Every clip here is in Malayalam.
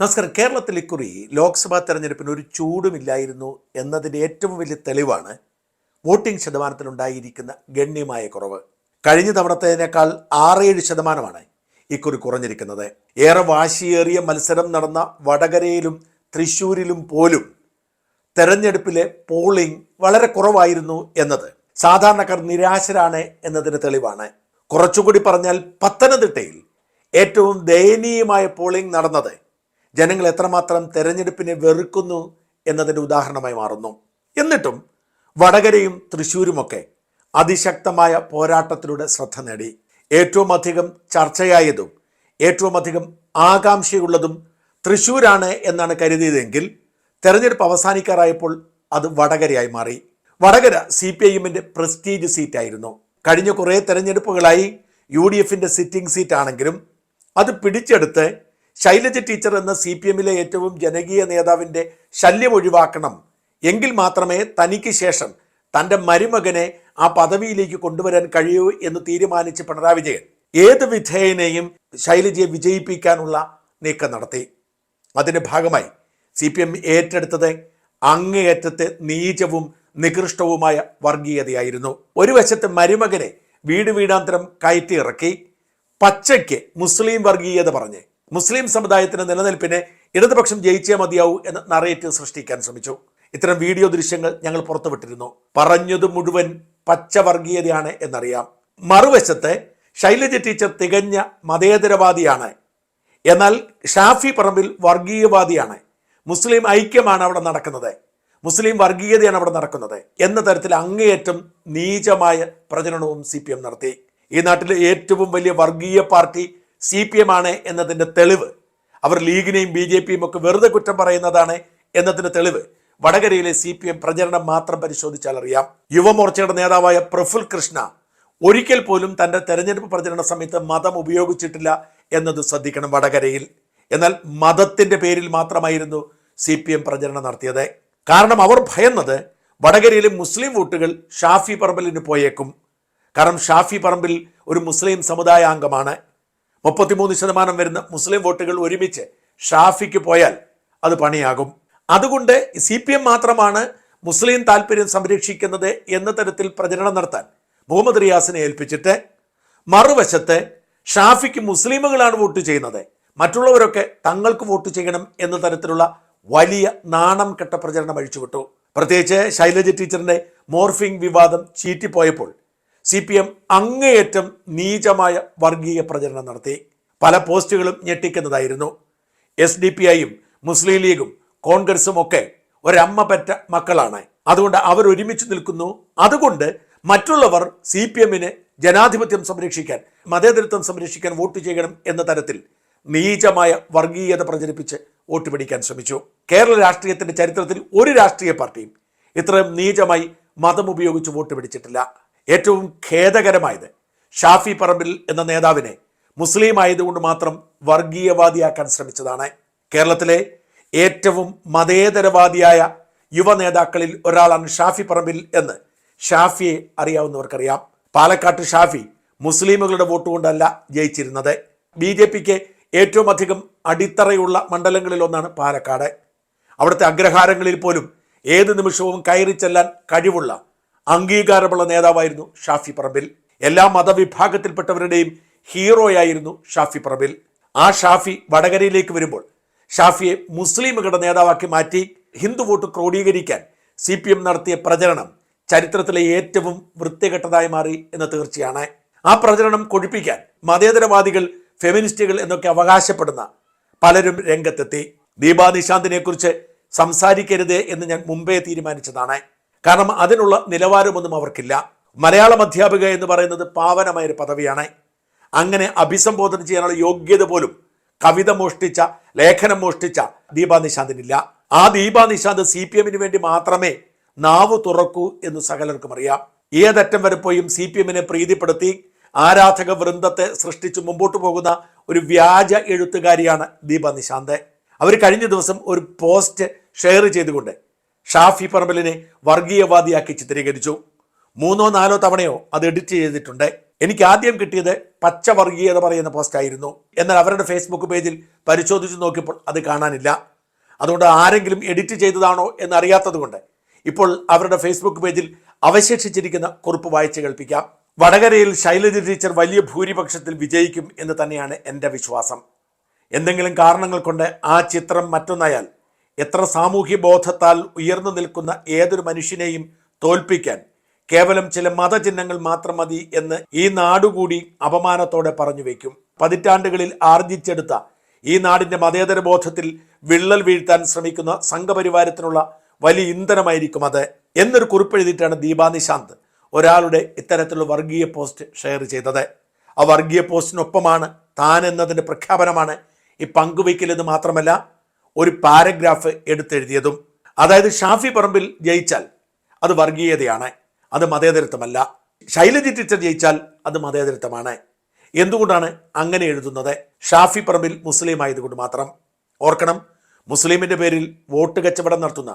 നമസ്കാരം. കേരളത്തിൽ ഇക്കുറി ലോക്സഭാ തെരഞ്ഞെടുപ്പിന് ഒരു ചൂടുമില്ലായിരുന്നു എന്നതിന്റെ ഏറ്റവും വലിയ തെളിവാണ് വോട്ടിംഗ് ശതമാനത്തിലുണ്ടായിരിക്കുന്ന ഗണ്യമായ കുറവ്. കഴിഞ്ഞ തവണത്തേതിനേക്കാൾ ആറേഴ് ശതമാനമാണ് ഇക്കുറി കുറഞ്ഞിരിക്കുന്നത്. ഏറെ വാശിയേറിയ മത്സരം നടന്ന വടകരയിലും തൃശ്ശൂരിലും പോലും തെരഞ്ഞെടുപ്പിലെ പോളിംഗ് വളരെ കുറവായിരുന്നു എന്നത്. സാധാരണക്കാർ നിരാശരാണ് എന്നതിന് തെളിവാണ്. കുറച്ചുകൂടി പറഞ്ഞാൽ പത്തനംതിട്ടയിൽ ഏറ്റവും ദയനീയമായ പോളിംഗ് നടന്നത് ജനങ്ങൾ എത്രമാത്രം തെരഞ്ഞെടുപ്പിനെ വെറുക്കുന്നു എന്നതിന്റെ ഉദാഹരണമായി മാറുന്നു. എന്നിട്ടും വടകരയും തൃശ്ശൂരുമൊക്കെ അതിശക്തമായ പോരാട്ടത്തിലൂടെ ശ്രദ്ധ നേടി. ഏറ്റവും അധികം ചർച്ചയായതും ഏറ്റവും അധികം ആകാംക്ഷയുള്ളതും തൃശ്ശൂരാണ് എന്നാണ് കരുതിയതെങ്കിൽ തെരഞ്ഞെടുപ്പ് അവസാനിക്കാറായപ്പോൾ അത് വടകരയായി മാറി. വടകര സി പി ഐ എമ്മിന്റെ പ്രസ്റ്റീജ് സീറ്റായിരുന്നു. കഴിഞ്ഞ കുറേ തെരഞ്ഞെടുപ്പുകളായി യു ഡി എഫിന്റെ സിറ്റിംഗ് സീറ്റാണെങ്കിലും അത് പിടിച്ചെടുത്ത് ശൈലജ ടീച്ചർ എന്ന സി പി എമ്മിലെ ഏറ്റവും ജനകീയ നേതാവിന്റെ ശല്യം ഒഴിവാക്കണം. എങ്കിൽ മാത്രമേ തനിക്ക് ശേഷം തന്റെ മരുമകനെ ആ പദവിയിലേക്ക് കൊണ്ടുവരാൻ കഴിയൂ എന്ന് തീരുമാനിച്ച് പിണറായി വിജയൻ ഏത് വിധേയനെയും ശൈലജയെ വിജയിപ്പിക്കാനുള്ള നീക്കം നടത്തി. അതിന്റെ ഭാഗമായി സി പി എം ഏറ്റെടുത്തത് അങ്ങേയറ്റത്തെ നീചവും നികൃഷ്ടവുമായ വർഗീയതയായിരുന്നു. ഒരു വശത്ത് മരുമകനെ വീട് വീടാന്തരം കയറ്റി ഇറക്കി പച്ചയ്ക്ക് മുസ്ലിം വർഗീയത പറഞ്ഞ് മുസ്ലിം സമുദായത്തിന്റെ നിലനിൽപ്പിനെ ഇടതുപക്ഷം ജയിച്ചേ മതിയാവൂ എന്ന നറേറ്റീവ് സൃഷ്ടിക്കാൻ ശ്രമിച്ചു. ഇത്തരം വീഡിയോ ദൃശ്യങ്ങൾ ഞങ്ങൾ പുറത്തുവിട്ടിരുന്നു. പറഞ്ഞത് മുഴുവൻ പച്ചവർഗീയതയാണ് എന്നറിയാം. മറുവശത്ത് ശൈലജ ടീച്ചർ തികഞ്ഞ മതേതരവാദിയാണ്. എന്നാൽ ഷാഫി പറമ്പിൽ വർഗീയവാദിയാണ്. മുസ്ലിം ഐക്യമാണ് അവിടെ നടക്കുന്നത്. മുസ്ലിം വർഗീയതയാണ് അവിടെ നടക്കുന്നത്. എന്ന തരത്തിൽ അങ്ങേയറ്റം നീചമായ പ്രചരണവും സി നടത്തി. ഈ നാട്ടിലെ ഏറ്റവും വലിയ വർഗീയ പാർട്ടി സി പി എം ആണ് എന്നതിന്റെ തെളിവ്. അവർ ലീഗിനെയും ബി ജെ പിയും ഒക്കെ വെറുതെ കുറ്റം പറയുന്നതാണ് എന്നതിന്റെ തെളിവ്. വടകരയിലെ സി പി എം പ്രചരണം മാത്രം പരിശോധിച്ചാൽ അറിയാം. യുവമോർച്ചയുടെ നേതാവായ പ്രഫുൽ കൃഷ്ണ ഒരിക്കൽ പോലും തന്റെ തെരഞ്ഞെടുപ്പ് പ്രചരണ സമയത്ത് മതം ഉപയോഗിച്ചിട്ടില്ല എന്നത് ശ്രദ്ധിക്കണം വടകരയിൽ. എന്നാൽ മതത്തിന്റെ പേരിൽ മാത്രമായിരുന്നു സി പി എം പ്രചരണം നടത്തിയത്. കാരണം അവർ ഭയന്നത് വടകരയിലെ മുസ്ലിം വോട്ടുകൾ ഷാഫി പറമ്പലിന് പോയേക്കും. കാരണം ഷാഫി പറമ്പിൽ ഒരു മുസ്ലിം സമുദായാംഗമാണ്. മുപ്പത്തിമൂന്ന് ശതമാനം വരുന്ന മുസ്ലിം വോട്ടുകൾ ഒരുമിച്ച് ഷാഫിക്ക് പോയാൽ അത് പണിയാകും. അതുകൊണ്ട് സി പി എം മാത്രമാണ് മുസ്ലിം താല്പര്യം സംരക്ഷിക്കുന്നത് എന്ന തരത്തിൽ പ്രചരണം നടത്താൻ മുഹമ്മദ് റിയാസിനെ ഏൽപ്പിച്ചിട്ട് മറുവശത്ത് ഷാഫിക്ക് മുസ്ലിമുകളാണ് വോട്ട് ചെയ്യുന്നത്. മറ്റുള്ളവരൊക്കെ തങ്ങൾക്ക് വോട്ട് ചെയ്യണം എന്ന തരത്തിലുള്ള വലിയ നാണം കെട്ട പ്രചരണം അഴിച്ചുവിട്ടു. പ്രത്യേകിച്ച് ശൈലജ ടീച്ചറിന്റെ മോർഫിംഗ് വിവാദം ചീറ്റിപ്പോയപ്പോൾ സി പി എം അങ്ങേയറ്റം നീചമായ വർഗീയ പ്രചരണം നടത്തി. പല പോസ്റ്റുകളും ഞെട്ടിക്കുന്നതായിരുന്നു. എസ് ഡി പി ഐയും മുസ്ലിം ലീഗും കോൺഗ്രസും ഒക്കെ ഒരമ്മ പറ്റ മക്കളാണ്. അതുകൊണ്ട് അവർ ഒരുമിച്ച് നിൽക്കുന്നു. അതുകൊണ്ട് മറ്റുള്ളവർ സി പി എമ്മിന് ജനാധിപത്യം സംരക്ഷിക്കാൻ മതേതരത്വം സംരക്ഷിക്കാൻ വോട്ട് ചെയ്യണം എന്ന തരത്തിൽ നീചമായ വർഗീയത പ്രചരിപ്പിച്ച് വോട്ട് പിടിക്കാൻ ശ്രമിച്ചു. കേരള രാഷ്ട്രീയത്തിന്റെ ചരിത്രത്തിൽ ഒരു രാഷ്ട്രീയ പാർട്ടിയും ഇത്രയും നീചമായി മതം ഉപയോഗിച്ച് വോട്ട് പിടിച്ചിട്ടില്ല. ഏറ്റവും ഖേദകരമായത് ഷാഫി പറമ്പിൽ എന്ന നേതാവിനെ മുസ്ലിം ആയതുകൊണ്ട് മാത്രം വർഗീയവാദിയാക്കാൻ ശ്രമിച്ചതാണ്. കേരളത്തിലെ ഏറ്റവും മതേതരവാദിയായ യുവ നേതാക്കളിൽ ഒരാളാണ് ഷാഫി പറമ്പിൽ എന്ന് ഷാഫിയെ അറിയാവുന്നവർക്കറിയാം. പാലക്കാട്ട് ഷാഫി മുസ്ലിമുകളുടെ വോട്ട് കൊണ്ടല്ല ജയിച്ചിരുന്നത്. ബി ജെ പിക്ക് ഏറ്റവും അധികം അടിത്തറയുള്ള മണ്ഡലങ്ങളിൽ ഒന്നാണ് പാലക്കാട്. അവിടുത്തെ അഗ്രഹാരങ്ങളിൽ പോലും ഏത് നിമിഷവും കയറി ചെല്ലാൻ കഴിവുള്ള അംഗീകാരമുള്ള നേതാവായിരുന്നു ഷാഫി പറമ്പിൽ. എല്ലാ മതവിഭാഗത്തിൽപ്പെട്ടവരുടെയും ഹീറോയായിരുന്നു ഷാഫി പറമ്പിൽ. ആ ഷാഫി വടകരയിലേക്ക് വരുമ്പോൾ ഷാഫിയെ മുസ്ലിമുകളുടെ നേതാവാക്കി മാറ്റി ഹിന്ദു വോട്ട് ക്രോഡീകരിക്കാൻ സി പി എം നടത്തിയ പ്രചരണം ചരിത്രത്തിലെ ഏറ്റവും വൃത്തികെട്ടതായി മാറി എന്ന തീർച്ചയാണ്. ആ പ്രചരണം കൊഴിപ്പിക്കാൻ മതേതരവാദികൾ ഫെമിനിസ്റ്റുകൾ എന്നൊക്കെ അവകാശപ്പെടുന്ന പലരും രംഗത്തെത്തി. ദീപാ നിശാന്തിനെക്കുറിച്ച് സംസാരിക്കരുത് എന്ന് ഞാൻ മുമ്പേ തീരുമാനിച്ചതാണ്. കാരണം അതിനുള്ള നിലവാരമൊന്നും അവർക്കില്ല. മലയാളം അധ്യാപിക എന്ന് പറയുന്നത് പാവനമായൊരു പദവിയാണ്. അങ്ങനെ അഭിസംബോധന ചെയ്യാനുള്ള യോഗ്യത പോലും കവിത മോഷ്ടിച്ച ലേഖനം മോഷ്ടിച്ച ദീപാ നിശാന്തിനില്ല ആ ദീപാ നിശാന്ത് സി പി എമ്മിന് വേണ്ടി മാത്രമേ നാവ് തുറക്കൂ എന്ന് സകലർക്കും അറിയാം. ഏതറ്റം വരെ പോയും സി പി എമ്മിനെ പ്രീതിപ്പെടുത്തി ആരാധക വൃന്ദത്തെ സൃഷ്ടിച്ച് മുമ്പോട്ട് പോകുന്ന ഒരു വ്യാജ എഴുത്തുകാരിയാണ് ദീപ നിശാന്ത് അവർ കഴിഞ്ഞ ദിവസം ഒരു പോസ്റ്റ് ഷെയർ ചെയ്തുകൊണ്ട് ഷാഫി പറമ്പലിനെ വർഗീയവാദിയാക്കി ചിത്രീകരിച്ചു. മൂന്നോ നാലോ തവണയോ അത് എഡിറ്റ് ചെയ്തിട്ടുണ്ട്. എനിക്ക് ആദ്യം കിട്ടിയത് പച്ച വർഗീയത പറയുന്ന പോസ്റ്റായിരുന്നു എന്നാൽ അവരുടെ ഫേസ്ബുക്ക് പേജിൽ പരിശോധിച്ച് നോക്കിയപ്പോൾ അത് കാണാനില്ല. അതുകൊണ്ട് ആരെങ്കിലും എഡിറ്റ് ചെയ്തതാണോ എന്നറിയാത്തതുകൊണ്ട് ഇപ്പോൾ അവരുടെ ഫേസ്ബുക്ക് പേജിൽ അവശേഷിച്ചിരിക്കുന്ന കുറിപ്പ് വായിച്ച് കേൾപ്പിക്കാം. വടകരയിൽ ശൈലജ ടീച്ചർ വലിയ ഭൂരിപക്ഷത്തിൽ വിജയിക്കും എന്ന് തന്നെയാണ് എന്റെ വിശ്വാസം. എന്തെങ്കിലും കാരണങ്ങൾ കൊണ്ട് ആ ചിത്രം മറ്റൊന്നായാൽ എത്ര സാമൂഹ്യ ബോധത്താൽ ഉയർന്നു നിൽക്കുന്ന ഏതൊരു മനുഷ്യനെയും തോൽപ്പിക്കാൻ കേവലം ചില മതചിഹ്നങ്ങൾ മാത്രം മതി എന്ന് ഈ നാടുകൂടി അപമാനത്തോടെ പറഞ്ഞു വയ്ക്കും പതിറ്റാണ്ടുകളിൽ ആർജിച്ചെടുത്ത ഈ നാടിന്റെ മതേതര ബോധത്തിൽ വിള്ളൽ വീഴ്ത്താൻ ശ്രമിക്കുന്ന സംഘപരിവാരത്തിനുള്ള വലിയ ഇന്ധനമായിരിക്കും അത് എന്നൊരു കുറിപ്പെഴുതിയിട്ടാണ് ദീപാ നിശാന്ത് ഒരാളുടെ ഇത്തരത്തിലുള്ള വർഗീയ പോസ്റ്റ് ഷെയർ ചെയ്തത്. ആ വർഗീയ പോസ്റ്റിനൊപ്പമാണ് താൻ എന്നതിന്റെ പ്രഖ്യാപനമാണ് ഈ പങ്കുവയ്ക്കലെന്ന് മാത്രമല്ല ഒരു പാരഗ്രാഫ് എടുത്തെഴുതിയതും അതായത് ഷാഫി പറമ്പിൽ ജയിച്ചാൽ അത് വർഗീയതയാണ് അത് മതേതരത്വമല്ല. ശൈലജ ടീച്ചർ ജയിച്ചാൽ അത് മതേതരത്വമാണ്. എന്തുകൊണ്ടാണ് അങ്ങനെ എഴുതുന്നത്? ഷാഫി പറമ്പിൽ മുസ്ലിം ആയതുകൊണ്ട് മാത്രം. ഓർക്കണം മുസ്ലിമിന്റെ പേരിൽ വോട്ട് കച്ചവടം നടത്തുന്ന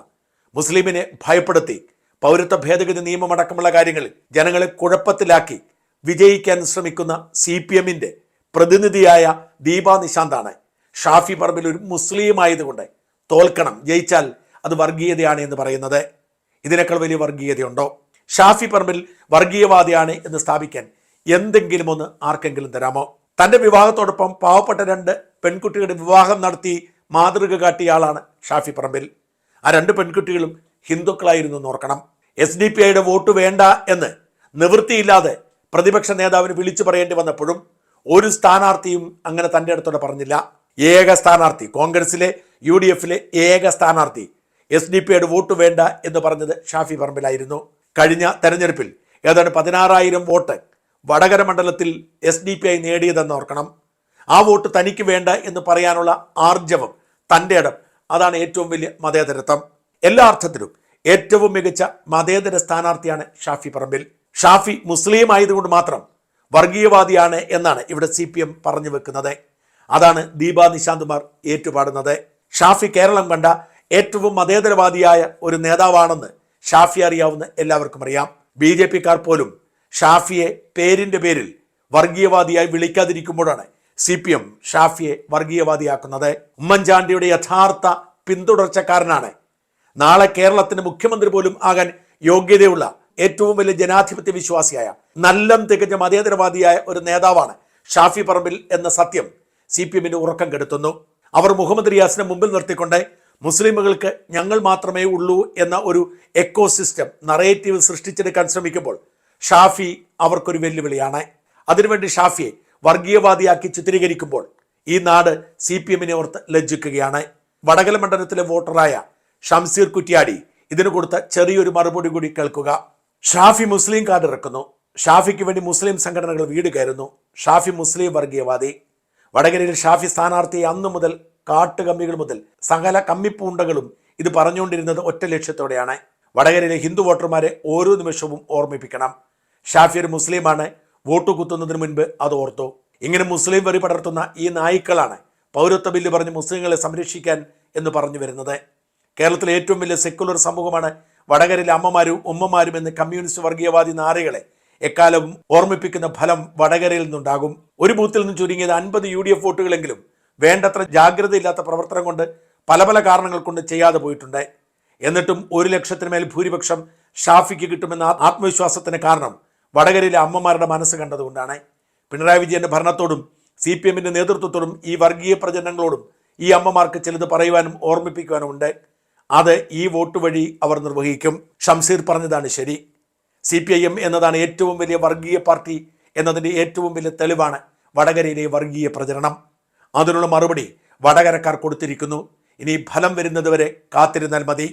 മുസ്ലിമിനെ ഭയപ്പെടുത്തി പൗരത്വ ഭേദഗതി നിയമമടക്കമുള്ള കാര്യങ്ങളിൽ ജനങ്ങളെ കുഴപ്പത്തിലാക്കി വിജയിക്കാൻ ശ്രമിക്കുന്ന സി പി പ്രതിനിധിയായ ദീപാ നിശാന്താണ്. ഷാഫി പറമ്പിൽ ഒരു മുസ്ലിം ആയതുകൊണ്ട് തോൽക്കണം ജയിച്ചാൽ അത് വർഗീയതയാണ് എന്ന് പറയുന്നത്. ഇതിനേക്കാൾ വലിയ വർഗീയതയുണ്ടോ? ഷാഫി പറമ്പിൽ വർഗീയവാദിയാണ് എന്ന് സ്ഥാപിക്കാൻ എന്തെങ്കിലും ഒന്ന് ആർക്കെങ്കിലും തരാമോ? തന്റെ വിവാഹത്തോടൊപ്പം പാവപ്പെട്ട രണ്ട് പെൺകുട്ടികളുടെ വിവാഹം നടത്തി മാതൃക കാട്ടിയ ആളാണ് ഷാഫി പറമ്പിൽ. ആ രണ്ട് പെൺകുട്ടികളും ഹിന്ദുക്കളായിരുന്നു എന്ന് ഓർക്കണം. എസ് ഡി പി ഐയുടെ വോട്ട് വേണ്ട എന്ന് നിവൃത്തിയില്ലാതെ പ്രതിപക്ഷ നേതാവിന് വിളിച്ചു പറയേണ്ടി വന്നപ്പോഴും ഒരു സ്ഥാനാർത്ഥിയും അങ്ങനെ തന്റെ അടുത്തോടെ പറഞ്ഞില്ല. ഏക സ്ഥാനാർത്ഥി കോൺഗ്രസിലെ യു ഡി എഫിലെ ഏക സ്ഥാനാർത്ഥി. എസ് ഡി പിയുടെ വോട്ട് വേണ്ട എന്ന് പറഞ്ഞത് ഷാഫി പറമ്പിലായിരുന്നു. കഴിഞ്ഞ തെരഞ്ഞെടുപ്പിൽ ഏതാണ്ട് പതിനാറായിരം വോട്ട് വടകര മണ്ഡലത്തിൽ എസ് ഡി പി ഐ നേടിയതെന്ന് ഓർക്കണം. ആ വോട്ട് തനിക്ക് വേണ്ട എന്ന് പറയാനുള്ള ആർജവം തന്റെ ഇടം. അതാണ് ഏറ്റവും വലിയ മതേതരത്വം. എല്ലാ അർത്ഥത്തിലും ഏറ്റവും മികച്ച മതേതര സ്ഥാനാർത്ഥിയാണ് ഷാഫി പറമ്പിൽ. ഷാഫി മുസ്ലിം ആയതുകൊണ്ട് മാത്രം വർഗീയവാദിയാണ് എന്നാണ് ഇവിടെ സി പറഞ്ഞു വെക്കുന്നത്. അതാണ് ദീപ നിശാന്ത്മാർ ഏറ്റുപാടുന്നത്. ഷാഫി കേരളം കണ്ട ഏറ്റവും മതേതരവാദിയായ ഒരു നേതാവാണെന്ന് ഷാഫി അറിയാവുന്ന എല്ലാവർക്കും അറിയാം. ബി ജെ പിക്കാർ പോലും ഷാഫിയെ പേരിന്റെ പേരിൽ വർഗീയവാദിയായി വിളിക്കാതിരിക്കുമ്പോഴാണ് സി പി എം ഷാഫിയെ വർഗീയവാദിയാക്കുന്നത്. ഉമ്മൻചാണ്ടിയുടെ യഥാർത്ഥ പിന്തുടർച്ചക്കാരനാണ്. നാളെ കേരളത്തിന് മുഖ്യമന്ത്രി പോലും ആകാൻ യോഗ്യതയുള്ള ഏറ്റവും വലിയ ജനാധിപത്യ വിശ്വാസിയായ നല്ല തികഞ്ഞ മതേതരവാദിയായ ഒരു നേതാവാണ് ഷാഫി പറമ്പിൽ എന്ന സത്യം സി പി എമ്മിന് ഉറക്കം കെടുത്തുന്നു. അവർ മുഹമ്മദ് റിയാസിനെ മുമ്പിൽ നിർത്തിക്കൊണ്ട് മുസ്ലിമുകൾക്ക് ഞങ്ങൾ മാത്രമേ ഉള്ളൂ എന്ന ഒരു എക്കോ സിസ്റ്റം നറേറ്റീവ് സൃഷ്ടിച്ചെടുക്കാൻ ശ്രമിക്കുമ്പോൾ ഷാഫി അവർക്കൊരു വെല്ലുവിളിയാണ്. അതിനുവേണ്ടി ഷാഫിയെ വർഗീയവാദിയാക്കി ചിത്രീകരിക്കുമ്പോൾ ഈ നാട് സി പി എമ്മിനെ ഓർത്ത് ലജ്ജിക്കുകയാണ്. വടകല മണ്ഡലത്തിലെ വോട്ടറായ ഷംസീർ കുറ്റ്യാടി ഇതിന് കൊടുത്ത ചെറിയൊരു മറുപടി കൂടി കേൾക്കുക. ഷാഫി മുസ്ലിം കാർഡ് ഇറക്കുന്നു ഷാഫിക്ക് വേണ്ടി മുസ്ലിം സംഘടനകൾ വീട് കയറുന്നു. ഷാഫി മുസ്ലിം വർഗീയവാദി. വടകരയിൽ ഷാഫി സ്ഥാനാർത്ഥി അന്നു മുതൽ കാട്ടുകമ്മികൾ മുതൽ സകല കമ്മിപ്പൂണ്ടകളും ഇത് പറഞ്ഞുകൊണ്ടിരുന്നത് ഒറ്റ ലക്ഷ്യത്തോടെയാണ്. വടകരയിലെ ഹിന്ദു വോട്ടർമാരെ ഓരോ നിമിഷവും ഓർമ്മിപ്പിക്കണം. ഷാഫി ഒരു മുസ്ലിമാണ്. വോട്ട് കുത്തുന്നതിന് മുൻപ് അത് ഓർത്തു. ഇങ്ങനെ മുസ്ലിം വെറി പടർത്തുന്ന ഈ നായ്ക്കളാണ് പൗരത്വ ബില്ല് പറഞ്ഞ് മുസ്ലിങ്ങളെ സംരക്ഷിക്കാൻ എന്ന് പറഞ്ഞു വരുന്നത്. കേരളത്തിലെ ഏറ്റവും വലിയ സെക്കുലർ സമൂഹമാണ് വടകരയിലെ അമ്മമാരും ഉമ്മമാരും എന്ന് കമ്മ്യൂണിസ്റ്റ് വർഗീയവാദി നാറികളെ എക്കാലവും ഓർമ്മിപ്പിക്കുന്ന ഫലം വടകരയിൽ നിന്നുണ്ടാകും. ഒരു ബൂത്തിൽ നിന്ന് ചുരുങ്ങിയത് അൻപത് യു ഡി എഫ് വോട്ടുകളെങ്കിലും വേണ്ടത്ര ജാഗ്രതയില്ലാത്ത പ്രവർത്തനം കൊണ്ട് പല പല കാരണങ്ങൾ കൊണ്ട് ചെയ്യാതെ പോയിട്ടുണ്ട്. എന്നിട്ടും ഒരു ലക്ഷത്തിന് മേൽ ഭൂരിപക്ഷം ഷാഫിക്ക് കിട്ടുമെന്ന ആത്മവിശ്വാസത്തിന് കാരണം വടകരയിലെ അമ്മമാരുടെ മനസ്സ് കണ്ടതുകൊണ്ടാണ്. പിണറായി വിജയന്റെ ഭരണത്തോടും സി പി എമ്മിന്റെ നേതൃത്വത്തോടും ഈ വർഗീയ പ്രചരണങ്ങളോടും ഈ അമ്മമാർക്ക് ചിലത് പറയുവാനും ഓർമ്മിപ്പിക്കുവാനും ഉണ്ട് അത് ഈ വോട്ട് വഴി അവർ നിർവഹിക്കും. ഷംസീർ പറഞ്ഞതാണ് ശരി. സി പി ഐ എം എന്നതാണ് ഏറ്റവും വലിയ വർഗീയ പാർട്ടി എന്നതിന്റെ ഏറ്റവും വലിയ തെളിവാണ് വടകരയിലെ വർഗീയ പ്രചരണം. അതിനുള്ള മറുപടി വടകരക്കാർ കൊടുത്തിരിക്കുന്നു. ഇനി ഫലം വരുന്നതുവരെ കാത്തിരുന്നാൽ മതി.